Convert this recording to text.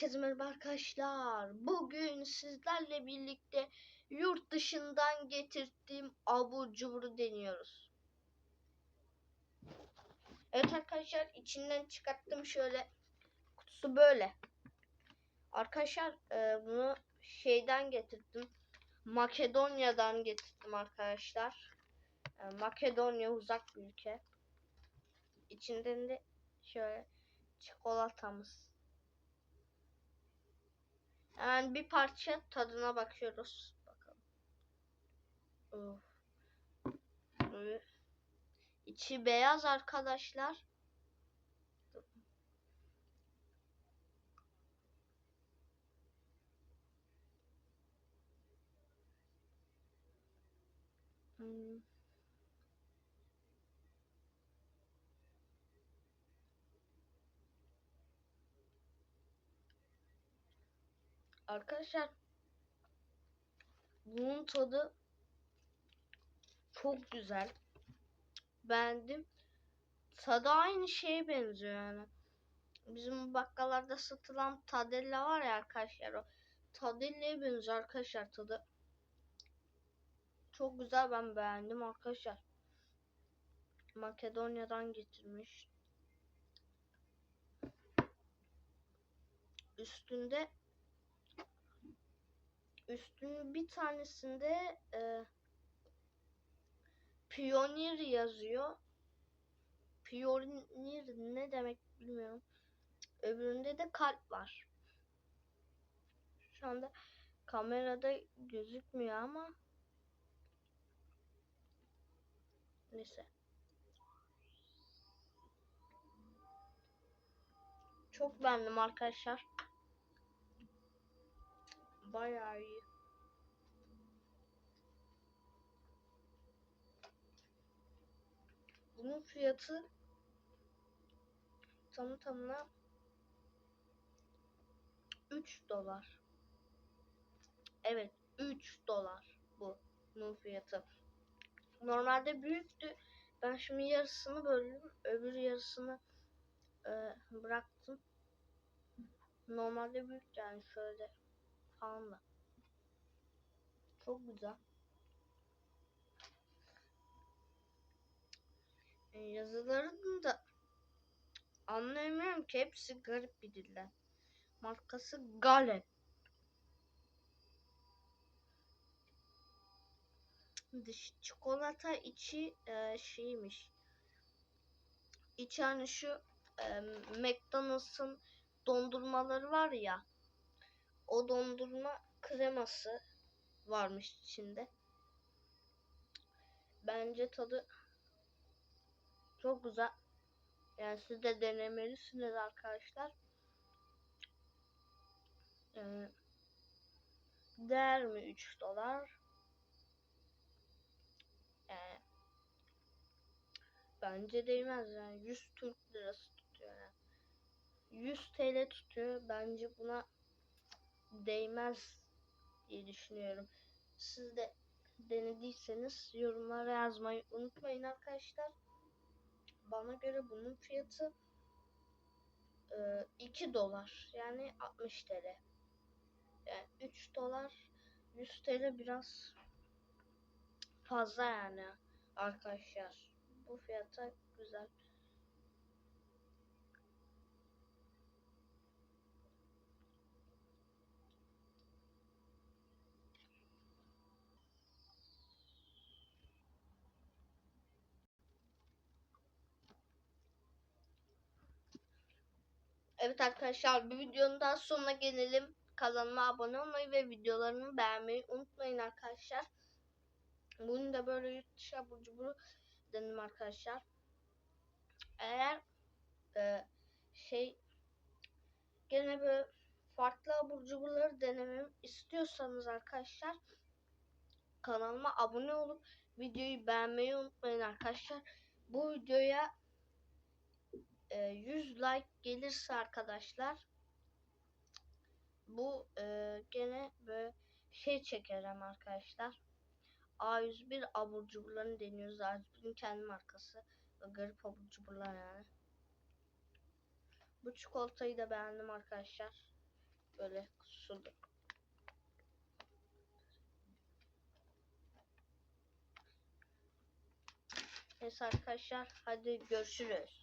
Herkese merhaba arkadaşlar. Bugün sizlerle birlikte yurt dışından getirdiğim abur cuburu deniyoruz. Evet arkadaşlar içinden çıkarttım şöyle kutusu böyle. Arkadaşlar e, bunu şeyden getirdim. Makedonya'dan getirdim arkadaşlar. E, Makedonya uzak bir ülke. İçinden de şöyle çikolatamız. Hemen bir parça tadına bakıyoruz. Bakalım. Üf. İçi beyaz arkadaşlar. Hmm. Arkadaşlar bunun tadı çok güzel. Beğendim. Tadı aynı şeye benziyor yani. Bizim bakkallarda satılan tadella var ya arkadaşlar o tadella'ya benziyor arkadaşlar tadı. Çok güzel ben beğendim arkadaşlar. Makedonya'dan getirmiş. Üstünde üstünün bir tanesinde e, Pioneer yazıyor. Pioneer ne demek bilmiyorum. Öbüründe de kalp var. Şu anda kamerada gözükmüyor ama neyse. Çok beğendim arkadaşlar. Bayağı iyi. Bunun fiyatı tamı tamına 3 dolar. Evet 3 dolar bu bunun fiyatı. Normalde büyüktü. Ben şimdi yarısını böldüm. Öbür yarısını e, bıraktım. Normalde büyük yani şöyle falan da. Çok güzel. E, yazılarını da anlayamıyorum ki hepsi garip bir diller. Markası Galep. Dış çikolata içi e, şeymiş. İçi hani şu e, McDonald's'ın dondurmaları var ya. O dondurma kreması varmış içinde. Bence tadı çok güzel. Yani siz de denemelisiniz arkadaşlar. Ee, değer mi 3 dolar? Ee, bence değmez yani 100 Türk lirası tutuyor yani. 100 TL tutuyor. Bence buna değmez diye düşünüyorum. Siz de denediyseniz yorumlara yazmayı unutmayın arkadaşlar. Bana göre bunun fiyatı e, 2 dolar. Yani 60 TL. Yani 3 dolar 100 TL biraz fazla yani arkadaşlar. Bu fiyata güzel. Evet arkadaşlar bir videonun daha sonuna gelelim. Kanalıma abone olmayı ve videolarımı beğenmeyi unutmayın arkadaşlar. Bunu da böyle yurt dışı abur cuburu dedim arkadaşlar. Eğer e, şey gene böyle farklı abur cuburları denememi istiyorsanız arkadaşlar kanalıma abone olup videoyu beğenmeyi unutmayın arkadaşlar. Bu videoya 100 like gelirse arkadaşlar bu e, gene böyle şey çekerim arkadaşlar. A101 abur cuburlarını deniyoruz. A101'in kendi markası. Garip abur cuburlar yani. Bu çikolatayı da beğendim arkadaşlar. Böyle kusurdu. Neyse arkadaşlar hadi görüşürüz.